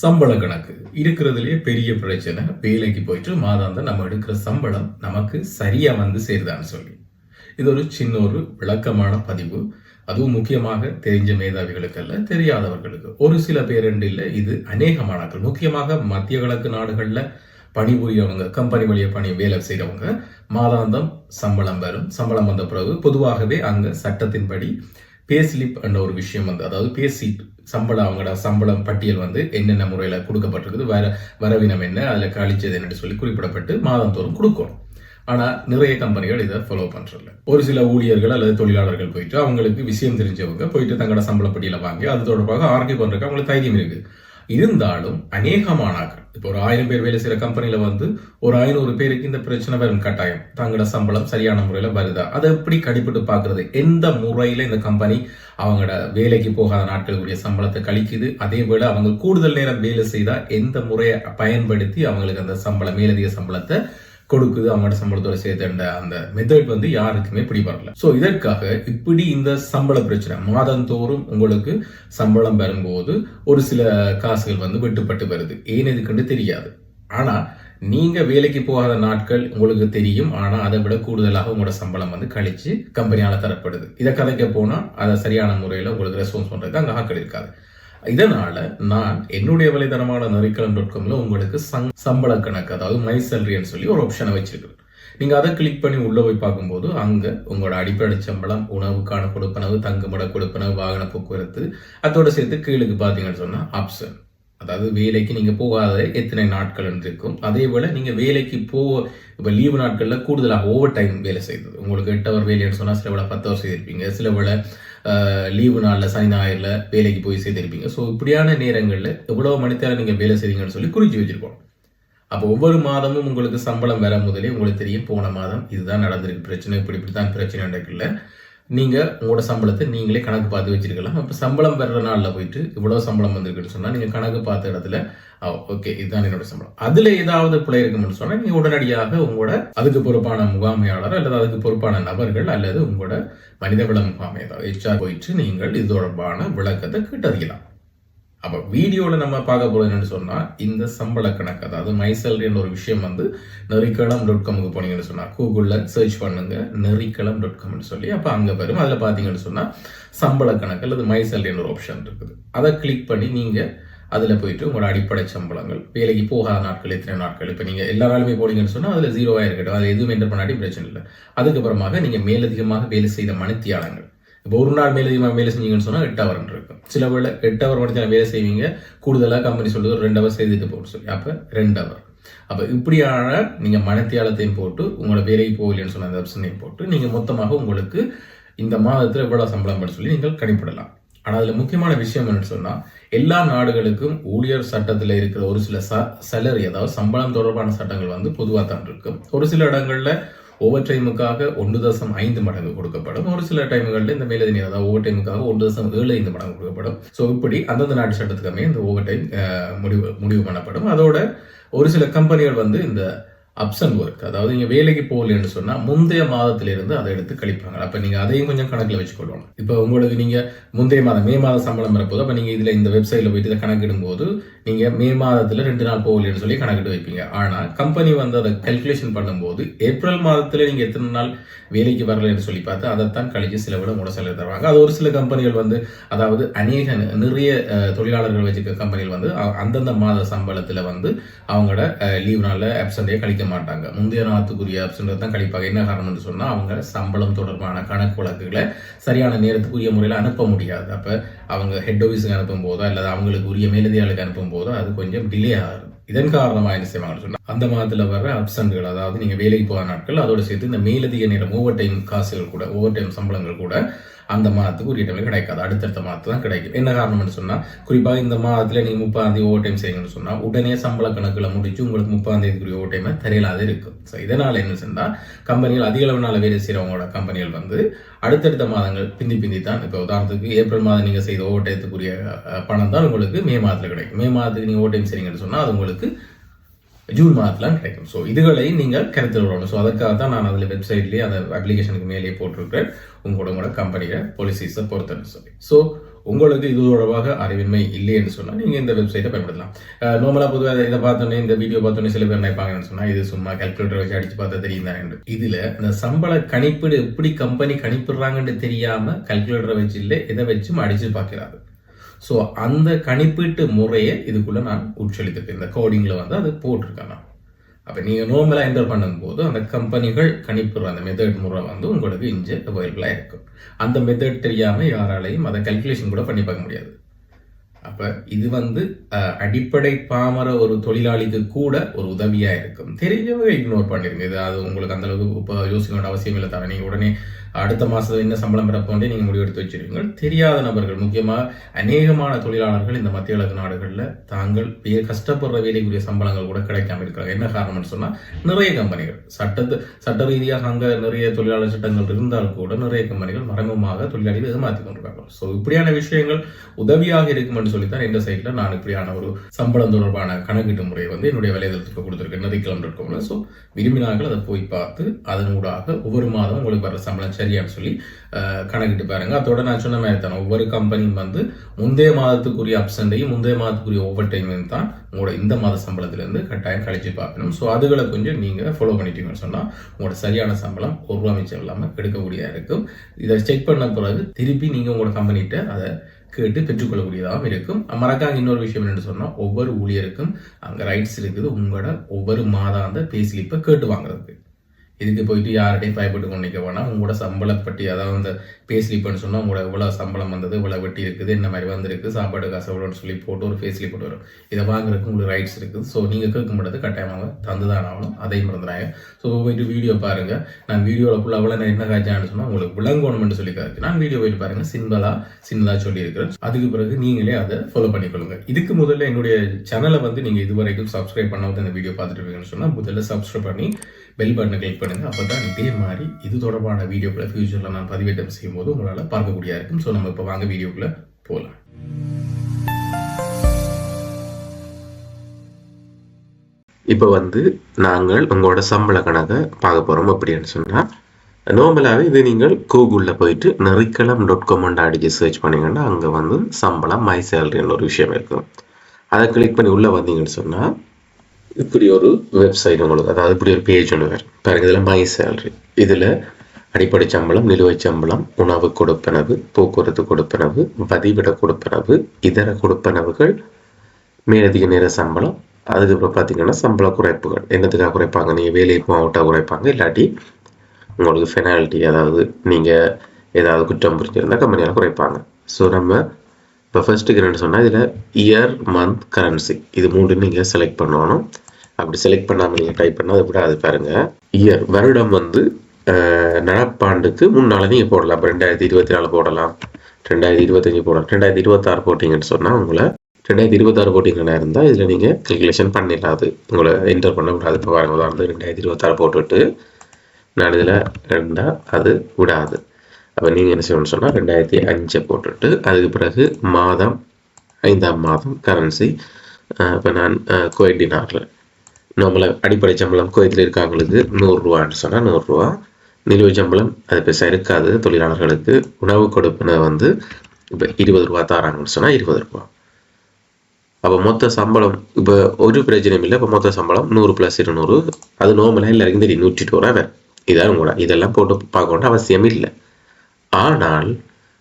சம்பள கணக்கு. இருக்கிறதுலயே பெரிய பிரச்சனை. வேலைக்கு போயிட்டு மாதாந்தம் நம்ம எடுக்கிற சம்பளம் நமக்கு சரியா வந்து சேருதான்னு சொல்லி. இது ஒரு சின்ன ஒரு விளக்கமான பதிவு. அதுவும் முக்கியமாக தெரிஞ்ச மேதாவிகளுக்கு அல்ல தெரியாதவர்களுக்கு. ஒரு சில பேரண்டு இல்லை இது அநேக மாணாக்கள் முக்கியமாக மத்திய கிழக்கு நாடுகளில் பணிபுரியவங்க கம்பெனி வழிய பணி வேலை செய்கிறவங்க மாதாந்தம் சம்பளம் வரும். சம்பளம் வந்த பிறகு பொதுவாகவே அங்கே சட்டத்தின்படி பே ஸ்லிப் என்ற ஒரு விஷயம் வந்து அதாவது பே சீட் சம்பளம் அவங்களோட சம்பளம் பட்டியல் வந்து என்னென்ன முறையில் கொடுக்கப்பட்டிருக்குது வர வரவினம் என்ன அதில் கழிச்சது என்னன்னு சொல்லி குறிப்பிடப்பட்டு மாதந்தோறும் கொடுக்கணும். ஆனால் நிறைய கம்பெனிகள் இதை ஃபாலோ பண்ணுறதில்ல ஒரு சில ஊழியர்கள் அல்லது தொழிலாளர்கள் போயிட்டு அவங்களுக்கு விஷயம் தெரிஞ்சவங்க போயிட்டு தங்களோட சம்பள பட்டியலை வாங்கி அது தொடர்பாக ஆர்கியூ பண்ணுறதுக்கு அவங்களுக்கு தைரியம் இருக்குது இருந்தாலும் அநேகமானாக்கள் இப்போ ஒரு ஆயிரம் பேர் வேலை செய்கிற கம்பெனியில் வந்து ஒரு ஐநூறு பேருக்கு இந்த பிரச்சனை வரும் கட்டாயம். தங்களோட சம்பளம் சரியான முறையில் வருதா? அதை எப்படி கடிப்பிட்டு பார்க்கறது? எந்த முறையில் இந்த கம்பெனி அவங்களோட வேலைக்கு போகாத நாட்களுக்குரிய சம்பளத்தை கழிக்குது? அதே போல அவங்க கூடுதல் நேரம் வேலை செய்தால் எந்த முறையை பயன்படுத்தி அவங்களுக்கு அந்த சம்பளம் மேலதிக சம்பளத்தை கொடுக்குது அவங்களோட சம்பளத்தோட சேர்த்து அந்த மெத்தட் வந்து யாருக்குமே பிடி வரல ஸோ இதற்காக இப்படி இந்த சம்பள பிரச்சனை மாதந்தோறும் உங்களுக்கு சம்பளம் வரும்போது ஒரு சில காசுகள் வந்து வெட்டுப்பட்டு வருது. ஏன் இதுக்குன்னு தெரியாது. ஆனா நீங்க வேலைக்கு போகாத நாட்கள் உங்களுக்கு தெரியும். ஆனா அதை விட கூடுதலாக உங்களோட சம்பளம் வந்து கழிச்சு கம்பெனியால தரப்படுது. இதை கதைக்க போனா அதை சரியான முறையில் உங்களுக்கு ரெஸ்பான்ஸ் பண்றது அங்க ஆக்கள் இருக்காது இதனால நான் என்னுடைய வலைதளமான நரிக்கலம் டாட் காம்ல உங்களுக்கு சங் சம்பள கணக்கு அதாவது மை சேலரின்னு சொல்லி ஒரு ஆப்ஷனை வச்சிருக்கிறேன். நீங்க அதை கிளிக் பண்ணி உள்ள போய் பார்க்கும்போது அங்க உங்களோட அடிப்படை சம்பளம் உணவுக்கான கொடுப்பனவு தங்குமட கொடுப்பனவு வாகன போக்குவரத்து அதோட சேர்த்து கீழுக்கு பார்த்தீங்கன்னு சொன்னா ஆப்ஷன் அதாவது வேலைக்கு நீங்க போகாத எத்தனை நாட்கள் இருக்கும். அதே போல நீங்க வேலைக்கு போக இப்போ லீவு நாட்கள்ல கூடுதலாக ஓவர் டைம் வேலை செய்தது. உங்களுக்கு எட்டு அவர் வேலைன்னு சொன்னா சில வேலை பத்து வருஷம் செய்திருப்பீங்க சில வேலை லீவு நாளில் சனி ஞாயிறில் வேலைக்கு போய் செய்திருப்பீங்க ஸோ இப்படியான நேரங்களில் எவ்வளவு மணித்தேரம் நீங்கள் வேலை செய்வீங்கன்னு சொல்லி குறிச்சு வச்சிருக்கோம் அப்போ ஒவ்வொரு மாதமும் உங்களுக்கு சம்பளம் வர முதலே உங்களுக்கு தெரியும் போன மாதம் இதுதான் நடந்திருக்கு பிரச்சனை இப்படி இப்படி தான் பிரச்சனை நடக்கல நீங்கள் உங்களோட சம்பளத்தை நீங்களே கணக்கு பார்த்து வச்சிருக்கலாம். அப்போ சம்பளம் பெறுற நாளில் போயிட்டு இவ்வளோ சம்பளம் வந்திருக்குன்னு சொன்னால் நீங்கள் கணக்கு பார்த்த இடத்துல ஓகே இதுதான் என்னோட சம்பளம். அதுல ஏதாவது பிள்ளை இருக்கும்னு சொன்னா நீங்க உடனடியாக உங்களோட அதுக்கு பொறுப்பான முகாமையாளர் அல்லது அதுக்கு பொறுப்பான நபர்கள் அல்லது உங்களோட மனிதவள முகாமையாளர் ஹெச்ஆர் போயிட்டு நீங்கள் இது தொடர்பான விளக்கத்தை கேட்டறியலாம். அப்ப வீடியோல நம்ம பார்க்க போறது என்னன்னு சொன்னா இந்த சம்பள கணக்கு அதாவது மைசல்ரின்ற ஒரு விஷயம் வந்து நெறிக்களம் டாட் காமுக்கு போனீங்கன்னு சொன்னா கூகுள்ல சர்ச் பண்ணுங்க நெறிக்களம் டாட் காம்னு சொல்லி அப்ப அங்க வரும். அதுல பாத்தீங்கன்னு சொன்னா சம்பள கணக்கு அல்லது மைசல்ரின்ற ஒரு ஆப்ஷன் இருக்குது. அதை கிளிக் பண்ணி நீங்க அதில் போயிட்டு உங்களோட அடிப்படை சம்பளங்கள் வேலைக்கு போகாத நாட்கள் எத்தனை நாட்கள் இப்போ நீங்கள் எல்லா வேலையுமே போனீங்கன்னு சொன்னால் அதில் ஜீரோவாக இருக்கட்டும். அது எதுவும் என்டர் பண்ணாட்டி பிரச்சனை இல்லை. அதுக்கப்புறமாக நீங்கள் மேலதிகமாக வேலை செய்த மணித்தியாலங்கள் இப்போ ஒரு நாள் மேலே அதிகமாக வேலை செஞ்சீங்கன்னு சொன்னால் எட்டு அவர் இருக்கும். சில வேலை எட்டு அவர் மட்டும் வேலை செய்வீங்க. கூடுதலாக கம்பெனி சொல்லுது ஒரு ரெண்டு அவர் செய்துட்டு போட்டு சொல்லி. அப்போ ரெண்டு அவர் அப்போ இப்படியான நீங்கள் மனத்தியாலத்தையும் போட்டு உங்களோட வேலைக்கு போகலன்னு சொன்ன அந்த ஆப்ஷனையும் போட்டு நீங்கள் மொத்தமாக உங்களுக்கு இந்த மாதத்தில் எவ்வளோ சம்பளம் சொல்லி நீங்கள் கணிப்பிடலாம். ஆனால் அதில் முக்கியமான விஷயம் என்னன்னு சொன்னால் எல்லா நாடுகளுக்கும் ஊழியர் சட்டத்தில் இருக்கிற ஒரு சில ச சிலர் அதாவது சம்பளம் தொடர்பான சட்டங்கள் வந்து பொதுவாக தான் இருக்கும். ஒரு சில இடங்களில் ஓவர் டைமுக்காக ஒன்று தசம் ஐந்து மடங்கு கொடுக்கப்படும். ஒரு சில டைம்களில் இந்த மேலதினி அதாவது ஓவர் டைமுக்காக ஒன்று தசம் ஏழு ஐந்து மடங்கு கொடுக்கப்படும். ஸோ இப்படி அந்தந்த நாட்டு சட்டத்துக்குமே இந்த ஓவர் டைம் முடிவு முடிவு பண்ணப்படும். அதோட ஒரு சில கம்பெனிகள் வந்து இந்த அப்சன் ஒர்க் அதாவது நீங்கள் வேலைக்கு போகலன்னு சொன்னால் முந்தைய மாதத்திலிருந்து அதை எடுத்து கழிப்பாங்க. அப்போ நீங்கள் அதையும் கொஞ்சம் கணக்கில் வச்சுக்கொள்ளணும். இப்போ உங்களுக்கு நீங்கள் முந்தைய மாதம் மே மாதம் சம்பளம் வரப்போது அப்போ நீங்கள் இதில் இந்த வெப்சைட்டில் போயிட்டு இதை கணக்கிடும்போது நீங்கள் மே மாதத்தில் ரெண்டு நாள் போகலன்னு சொல்லி கணக்கிட்டு வைப்பீங்க. ஆனால் கம்பெனி வந்து அதை கல்குலேஷன் பண்ணும்போது ஏப்ரல் மாதத்தில் நீங்கள் எத்தனை நாள் வேலைக்கு வரலன்னு சொல்லி பார்த்து அதைத்தான் கழிச்சு சில விட செலவு தருவாங்க. அது ஒரு சில கம்பெனிகள் வந்து அதாவது அநேக நிறைய தொழிலாளர்கள் வச்சிருக்க கம்பெனிகள் வந்து அந்தந்த மாத சம்பளத்தில் வந்து அவங்களோட லீவ் நாளில் ஆப்சண்டே கழிக்க மாட்டாங்க. முந்தைய நாளத்துக்குரிய ஆப்ஷன் தான் கழிப்பாங்க என்ன காரணம்னு சொன்னால் அவங்க சம்பளம் தொடர்பான கணக்கு வழக்குகளை சரியான நேரத்துக்குரிய முறையில் அனுப்ப முடியாது. அப்போ அவங்க ஹெட் ஆஃபீஸுக்கு அனுப்பும் போதோ அல்லது அவங்களுக்கு உரிய மேலதிகாரிகளுக்கு அனுப்பும் போதோ அது கொஞ்சம் டிலே ஆகும் இதன் காரணமாக என்ன செய்வாங்கன்னு சொன்னால் அந்த மாதத்தில் வர அப்சன்ட்கள் அதாவது நீங்கள் வேலைக்கு போகிற நாட்கள் அதோடு சேர்த்து இந்த மேலதிக நேரம் ஓவர் டைம் காசுகள் கூட ஓவர் டைம் சம்பளங்கள் கூட அந்த மாதத்துக்கு உரிய டைமில் கிடைக்காது. அடுத்தடுத்த மாதத்து தான் கிடைக்கும் என்ன காரணம்னு சொன்னால் குறிப்பாக இந்த மாதத்தில் நீங்கள் முப்பதாம் தேதி ஓவர் டைம் செய்யணும்னு சொன்னால் உடனே சம்பள கணக்கில் முடிச்சு உங்களுக்கு முப்பதாம் தேதிக்குரிய ஓவர் டைமை தெரியலாது இருக்கும் ஸோ இதனால் என்ன சொன்னால் கம்பெனிகள் அதிக அளவினால் வேலை செய்கிறவங்களோட கம்பெனிகள் வந்து அடுத்தடுத்த மாதங்கள் பிந்தி பிந்தி தான் இப்போ உதாரணத்துக்கு ஏப்ரல் மாதம் நீங்கள் செய்த ஓவர் டைத்துக்குரிய பணம் தான் உங்களுக்கு மே மாதத்தில் கிடைக்கும். மே மாதத்துக்கு நீங்கள் ஓவர் டைம் செய்கிறீங்கன்னு சொன்னால் அது உங்களுக்கு ஜூன் மாதத்துல கிடைக்கும். ஸோ இதுகளை நீங்கள் கருத்தில் விடணும் ஸோ அதுக்காக தான் நான் அதில் வெப்சைட்லேயே அந்த அப்ளிகேஷனுக்கு மேலேயே போட்டிருக்கிறேன். உங்களோட உங்களோட கம்பெனியை பாலிசிஸை பொறுத்தன்னு சொல்லி. ஸோ உங்களுக்கு இது தொடர்பாக அறிவின்மை இல்லைன்னு சொன்னால் நீங்கள் இந்த வெப்சைட்டை பயன்படுத்தலாம். நார்மலாக பொதுவாக இதை பார்த்தோன்னே இந்த வீடியோ பார்த்தோன்னே சில பேர் நினைப்பாங்கன்னு சொன்னால் இது சும்மா கால்குலேட்டர் வச்சு அடிச்சு பார்த்தா தெரியும் தான் இதில் இந்த சம்பள கணிப்பீடு எப்படி கம்பெனி கணிப்பிடுறாங்கன்னு தெரியாமல் கல்குலேட்டரை வச்சு இல்லை இதை வச்சும் அடிச்சு பார்க்கிறாரு. ஸோ அந்த கணிப்பீட்டு முறையை இதுக்குள்ளே நான் உட்செலுத்திருக்கேன். இந்த கோடிங்கில் வந்து அது போட்டிருக்கேன் நான் அப்போ நீங்கள் நோர்மலாக என்டர் பண்ணும்போது அந்த கம்பெனிகள் கணிப்புற அந்த மெத்தட் முறை வந்து உங்களுக்கு இங்கே அவைலபிளாக இருக்கும். அந்த மெத்தட் தெரியாமல் யாராலையும் அதை கல்குலேஷன் கூட பண்ணி பார்க்க முடியாது. அப்போ இது வந்து அடிப்படை பாமர ஒரு தொழிலாளிக்கு கூட ஒரு உதவியாக இருக்கும். தெரிஞ்சவங்க இக்னோர் பண்ணிருங்க. இது அது உங்களுக்கு அந்தளவுக்கு இப்போ யோசிக்க அவசியம் இல்லை தவிர நீங்கள் உடனே அடுத்த மாதத்தில் என்ன சம்பளம் பெறப்போன்றே நீங்கள் முடிவெடுத்து வச்சிருக்கீங்க. தெரியாத நபர்கள் முக்கியமாக அநேகமான தொழிலாளர்கள் இந்த மத்திய கிழக்கு நாடுகளில் தாங்கள் பெரிய கஷ்டப்படுற வேலைக்குரிய சம்பளங்கள் கூட கிடைக்காம இருக்கிறாங்க என்ன காரணம்னு சொன்னால் நிறைய கம்பெனிகள். சட்டத்து சட்ட ரீதியாக அங்கே நிறைய தொழிலாளர் சட்டங்கள் இருந்தால் கூட நிறைய கம்பெனிகள் மறைமுகமாக தொழிலாளிகள் ஏமாற்றி கொண்டிருக்காங்க. ஸோ இப்படியான விஷயங்கள் உதவியாக இருக்கும்னு சொல்லித்தான் இந்த சைட்டில் நான் இப்படியான ஒரு சம்பளம் தொடர்பான கணக்கீட்டு முறையை வந்து என்னுடைய வலைதளத்துக்கு கொடுத்துருக்கேன். நதிக்கிழமை ஸோ விரும்பினார்கள் அதை போய் பார்த்து அதனூடாக ஒவ்வொரு மாதம் உங்களுக்கு வர சம்பளம் சரியான்னு சொல்லி கணக்கிட்டு பாருங்க. அதோட நான் சொன்ன மாதிரி தான் ஒவ்வொரு கம்பெனியும் வந்து முந்தைய மாதத்துக்குரிய அப்சண்டையும் முந்தைய மாதத்துக்குரிய ஓவர் டைமையும் தான் உங்களோட இந்த மாத சம்பளத்திலேருந்து கட்டாயம் கழிச்சு பார்க்கணும். ஸோ அதுகளை கொஞ்சம் நீங்கள் ஃபாலோ பண்ணிட்டீங்கன்னு சொன்னால் உங்களோட சரியான சம்பளம் ஒரு ரூபா மிச்சம் இல்லாமல் எடுக்கக்கூடியதாக இருக்கும். இதை செக் பண்ண பிறகு திருப்பி நீங்கள் உங்களோட கம்பெனிகிட்ட அதை கேட்டு பெற்றுக்கொள்ளக்கூடியதாகவும் இருக்கும். மறக்காம இன்னொரு விஷயம் என்னென்னு சொன்னால் ஒவ்வொரு ஊழியருக்கும் அங்கே ரைட்ஸ் இருக்குது. உங்களோட ஒவ்வொரு மாதாந்த பே ஸ்லிப்பை கேட்டு வாங்குறதுக்கு. இதுக்கு போயிட்டு யார்கிட்டையும் பயப்பட்டு கொண்டு நிற்க வேணாம். உங்களோட சம்பளம் பற்றி அதாவது அந்த பேஸ்லிப்புன்னு சொன்னால் உங்களோட எவ்வளோ சம்பளம் வந்தது இவ்வளோ வெட்டி இருக்குது என்ன மாதிரி வந்திருக்கு சாப்பாடு காசு எவ்வளோன்னு சொல்லி போட்டு ஒரு பேஸ்லிப் போட்டு வரும். இதை வாங்குறதுக்கு உங்களுக்கு ரைட்ஸ் இருக்குது. ஸோ நீங்கள் கேட்க முடியாது கட்டாயமாக தந்து தான் ஆகணும். அதையும் மறந்துடாங்க ஸோ போயிட்டு வீடியோ பாருங்கள் நான் வீடியோவில் ஃபுல்லாக அவ்வளோ நான் என்ன காய்ச்சான்னு சொன்னால் உங்களுக்கு விளங்கணும்னு சொல்லி காய்ச்சி நான் வீடியோ போயிட்டு பாருங்கள் சிம்பிளாக சின்னதாக சொல்லியிருக்கிறேன். அதுக்கு பிறகு நீங்களே அதை ஃபாலோ பண்ணிக்கொள்ளுங்க. இதுக்கு முதல்ல என்னுடைய சேனலை வந்து நீங்கள் இதுவரைக்கும் சப்ஸ்கிரைப் பண்ணாத இந்த வீடியோ பார்த்துட்டு இருக்கீங்கன்னு சொன்னால் முதல்ல சப்ஸ்கிரைப் பண்ணி பெல் பட்டனை கிளிக் பண்ணுங்க. அப்போ தான் இதே மாதிரி இது தொடர்பான வீடியோக்களை ஃபியூச்சரில் நான் பதிவேற்றம் செய்யும்போது உங்களால் பார்க்கக்கூடியதாக இருக்கும். ஸோ நம்ம இப்போ வாங்க வீடியோக்குள்ளே போகலாம் இப்போ வந்து நாங்கள் உங்களோட சம்பள கணக்கை பார்க்க போகிறோம் அப்படின்னு சொன்னால் நார்மலாகவே இது நீங்கள் கூகுளில் போயிட்டு நெறிக்களம் டாட் காம் அடிச்சு சர்ச் பண்ணிங்கன்னா அங்கே வந்து சம்பளம் மை சேலரின்னு ஒரு விஷயம் இருக்கும். அதை கிளிக் பண்ணி உள்ளே வந்தீங்கன்னு சொன்னால் இப்படி ஒரு வெப்சைட் உங்களுக்கு அதாவது இப்படி ஒரு பேஜ் ஒன்று வரும். பாருங்க இதில் மை சேலரி இதில் அடிப்படை சம்பளம் நிலுவைச் சம்பளம் உணவு கொடுப்பனவு போக்குவரத்து கொடுப்பனவு பதிவிட கொடுப்பனவு இதர கொடுப்பனவுகள் மேலதிக நேர சம்பளம் அதுக்கப்புறம் பார்த்தீங்கன்னா சம்பள குறைப்புகள். என்னத்துக்காக குறைப்பாங்க? நீங்கள் வேலையை போகட்டா குறைப்பாங்க இல்லாட்டி உங்களுக்கு ஃபெனால்ட்டி அதாவது நீங்கள் ஏதாவது குற்றம் புரிஞ்சிருந்தால் கம்பெனியால் குறைப்பாங்க. ஸோ நம்ம இப்போ ஃபர்ஸ்ட்டுக்கு என்னென்னு சொன்னால் இதில் இயர் மந்த் கரன்சி இது மூணு நீங்கள் செலக்ட் பண்ணணும். அப்படி செலக்ட் பண்ணாமல் நீங்கள் டைப் பண்ணால் அதை விட அது பாருங்கள் இயர் வருடம் வந்து நடப்பாண்டுக்கு முன்னால் நீங்கள் போடலாம். இப்போ ரெண்டாயிரத்தி இருபத்தி நாலு போடலாம். ரெண்டாயிரத்தி இருபத்தஞ்சு போடலாம். ரெண்டாயிரத்தி இருபத்தாறு போட்டிங்கன்னு சொன்னால் உங்களை ரெண்டாயிரத்தி இருபத்தாறு போட்டிங்கன்னா இருந்தால் இதில் நீங்கள் கல்குலேஷன் பண்ணிடலாது. உங்களை என்டர் பண்ணக்கூடாது. இப்போ பாருங்க உதாரணத்துக்கு ரெண்டாயிரத்தி இருபத்தாறு போட்டுவிட்டு நான் இதில் ரெண்டாக அது விடாது. அப்போ நீங்கள் என்ன செய்யணும்னு சொன்னால் ரெண்டாயிரத்தி அஞ்சை போட்டுட்டு அதுக்கு பிறகு மாதம் ஐந்தாம் மாதம் கரன்சி இப்போ நான் குவைட் டினாரில் நம்மளை அடிப்படை சம்பளம் குவைத்தில் இருக்கவங்களுக்கு நூறுரூவான்னு சொன்னால் நூறுரூவா. நிலுவை சம்பளம் அது பெருசாக இருக்காது. தொழிலாளர்களுக்கு உணவு கொடுப்பினை வந்து இப்போ இருபது ரூபா தாராங்கன்னு சொன்னால் இருபது ரூபா. அப்போ மொத்த சம்பளம் இப்போ ஒரு பிரச்சனையும் இல்லை. இப்போ மொத்த சம்பளம் நூறு ப்ளஸ் இருநூறு. அது நார்மலாக எல்லாருக்கும் தெரியும். நூற்றி டூ ரூபா வேறு. இதான் உங்களோட. இதெல்லாம் போட்டு பார்க்க வேண்டிய அவசியம் இல்லை. ஆனால்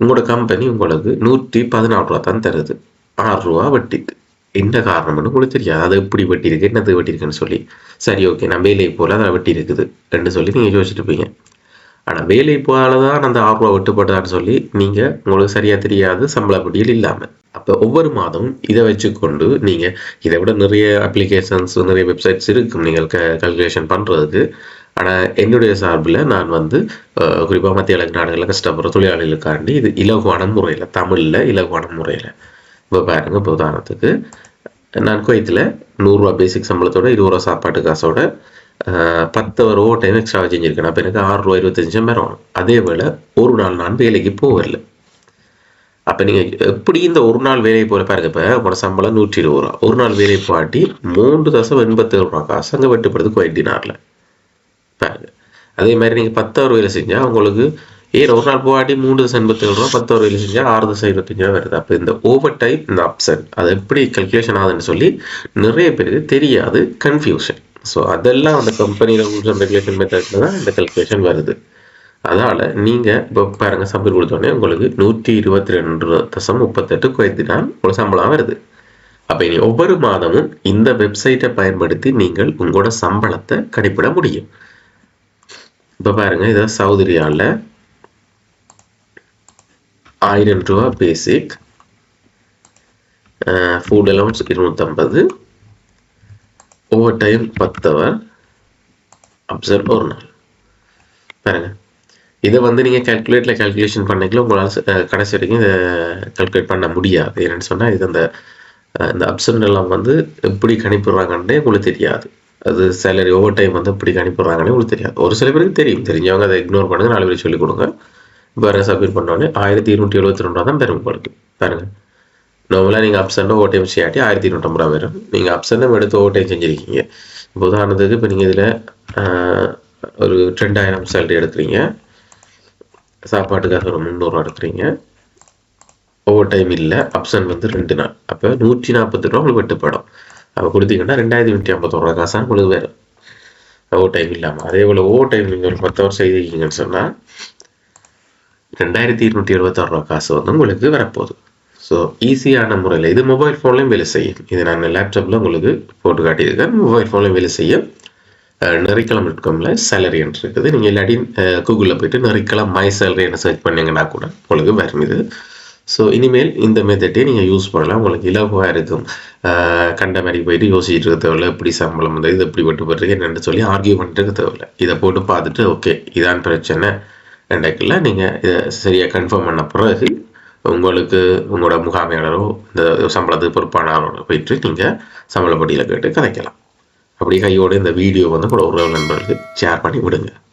உங்களோட கம்பெனி உங்களுக்கு நூற்றி பதினாறு ரூபா தான் தருது. ஆறு ரூபா வட்டிக்கு என்ன காரணம்னு கூட தெரியாது. அது எப்படி வெட்டியிருக்கு என்னது வெட்டியிருக்குன்னு சொல்லி. சரி ஓகே நான் வேலையை போல அதை வெட்டி இருக்குது ரெண்டு சொல்லி நீங்கள் யோசிச்சுட்டு இருப்பீங்க ஆனால் வேலை போல தான் அந்த ஆறு ரூபா சொல்லி நீங்கள் உங்களுக்கு சரியாக தெரியாது சம்பள பட்டியல் இல்லாமல் அப்போ ஒவ்வொரு மாதமும் இதை வச்சுக்கொண்டு நீங்கள் இதை விட நிறைய அப்ளிகேஷன்ஸ் நிறைய வெப்சைட்ஸ் இருக்கும் நீங்கள் க கல்குலேஷன் பண்ணுறதுக்கு ஆனால் என்னுடைய சார்பில் நான் வந்து குறிப்பாக மத்திய கிழக்கு நாடுகளில் கஷ்டப்படுற தொழிலாளிகளுக்காண்டி இது இலகுவான முறையில் தமிழில் இலகுவான முறையில் இப்போ பாருங்க இப்போ உதாரணத்துக்கு நான் குவைத்தில் நூறுரூவா பேசிக் சம்பளத்தோட இருபது ரூபா சாப்பாட்டு காசோட அஹ், பத்து ஒரு ஓவர் டைம் எக்ஸ்ட்ரா செஞ்சுருக்கேன். அப்போ எனக்கு ஆறு ரூபா இருபத்தஞ்சு வரும். அதே வேளை ஒரு நாள் நான் வேலைக்கு போகல அப்போ நீங்கள் எப்படி இந்த ஒரு நாள் வேலையை போல பாருங்க. இப்போ உங்களோட சம்பளம் நூற்றி இருபது ரூபா. ஒரு நாள் வேலையை பாட்டி மூன்று தசம் எண்பத்தேழு ரூபா காசு அங்கே வெட்டுப்படுறது குவைட் பாருங்க. அதே மாதிரி நீங்கள் பத்தாயிரம் வேலை செஞ்சால் உங்களுக்கு ஏன் ஒரு நாள் போகாட்டி மூணு தசை எண்பத்தேழு ரூபா பத்து ஒரு செஞ்சால் ஆறு தசை இருபத்தஞ்சு ரூபா வருது. அப்போ இந்த ஓவர் டைம் இந்த அப்செட் அது எப்படி கல்குலேஷன் ஆகுதுன்னு சொல்லி நிறைய பேருக்கு தெரியாது கன்ஃபியூஷன் ஸோ அதெல்லாம் அந்த கம்பெனியில் ரூல்ஸ் அண்ட் ரெகுலேஷன் மெத்தட்ல தான் இந்த கல்குலேஷன் வருது. அதனால் நீங்கள் இப்போ பாருங்கள் சம்பளம் கொடுத்தோடனே உங்களுக்கு நூற்றி இருபத்தி ரெண்டு தசம் முப்பத்தெட்டு குறைத்தினால் ஒரு சம்பளம் வருது. அப்போ இனி ஒவ்வொரு மாதமும் இந்த வெப்சைட்டை பயன்படுத்தி நீங்கள் உங்களோட சம்பளத்தை கணிப்பிட முடியும். இப்போ பாருங்கள் இதை சௌதரியாவில் ஆயிரம் ரூபா பேசிக் ஃபுட் அலவுன்ஸ் இருநூற்றம்பது ஓவர் டைம் பத்து அவர் அப்சர்வ் ஒரு நாள். பாருங்க. இதை வந்து நீங்கள் கேல்குலேட்டில் கேல்குலேஷன் பண்ணிக்கலாம் உங்களால் கடைசி வரைக்கும் இதை கால்குலேட் பண்ண முடியாது. என்னென்னு சொன்னால் இது அந்த இந்த அப்சன்ட் எல்லாம் வந்து எப்படி கணிப்பிடுறாங்கன்னே உங்களுக்கு தெரியாது. அது சேலரி ஓவர் டைம் வந்து எப்படி கணிப்பிடுறாங்கன்னே உங்களுக்கு தெரியாது. ஒரு சில பேருக்கு தெரியும். தெரிஞ்சவங்க அதை இக்னோர் பண்ணுங்க நாலு பேர் சொல்லிக் கொடுங்க. பாருங்க சப்மிட் பண்ணோடனே ஆயிரத்தி இருநூற்றி எழுபத்தி ரெண்டு ரூபா தான் பெறும் உங்களுக்கு. பாருங்கள் நார்மலாக நீங்கள் அப்சண்டை ஓட்டை டைம் செய்யாட்டி ஆயிரத்தி இருநூற்றம்பது ரூபா வரும். நீங்கள் அப்சண்டை எடுத்து ஓட்டை செஞ்சுருக்கீங்க. இப்போ உதாரணத்துக்கு இப்போ நீங்கள் இதில் ஒரு ரெண்டாயிரம் சேலரி எடுக்கிறீங்க. சாப்பாட்டுக்காக ஒரு முந்நூறுரூவா எடுக்கிறீங்க. ஓவர் டைம் இல்லை அப்சன் வந்து ரெண்டு நாள். அப்போ நூற்றி நாற்பது ரூபா உங்களுக்கு வெட்டுப்படும். அப்போ கொடுத்தீங்கன்னா ரெண்டாயிரத்தி நூற்றி ஐம்பத்தோரு ரூபா காசு உங்களுக்கு வேறு ஓவர் டைம் இல்லாமல் அதே போல் ஓவர் டைம் நீங்கள் ஒரு பத்து வருஷம் செய்திருக்கீங்கன்னு சொன்னால் ரெண்டாயிரத்தி இருநூற்றி எழுபத்தாறு ரூபா காசு வந்து உங்களுக்கு வரப்போகுது. ஸோ ஈஸியான முறையில் இது மொபைல் ஃபோன்லேயும் வேலை செய்யும். இது நான் லேப்டாப்பில் உங்களுக்கு போட்டு காட்டியிருக்கேன். மொபைல் ஃபோன்லேயும் வேலை செய்யும். நெறிக்கலாம் டாட் காமில் சேலரி இருக்குது. நீங்கள் இல்லாட்டி கூகுளில் போயிட்டு நெறிக்கலாம் மை சேலரின்னு சர்ச் பண்ணிங்கன்னா கூட உங்களுக்கு வரும் இது. ஸோ இனிமேல் இந்த மெத்தட்டே நீங்கள் யூஸ் பண்ணலாம். உங்களுக்கு இலவாக இருக்கும். கண்ட மாதிரி போயிட்டு யோசிச்சுட்டு இருக்க தேவையில்ல. எப்படி சம்பளம் வந்து இது எப்படி விட்டு போட்டுருக்கு என்னென்னு சொல்லி ஆர்கியூ பண்ணிட்டு இருக்க தேவையில்ல. இதை போட்டு பார்த்துட்டு ஓகே இதான் பிரச்சனை. ரெண்டாக்கில் நீங்கள் இதை சரியாக கன்ஃபார்ம் பண்ண பிறகு உங்களுக்கு உங்களோட முகாமையாளரோ இந்த சம்பளத்துக்கு பொறுப்பானவரோட போயிட்டு நீங்கள் சம்பளப்பட்டியில் கேட்டு கதைக்கலாம். அப்படி கையோடு இந்த வீடியோ வந்து கூட உறவு நண்பர்களுக்கு ஷேர் பண்ணி விடுங்க.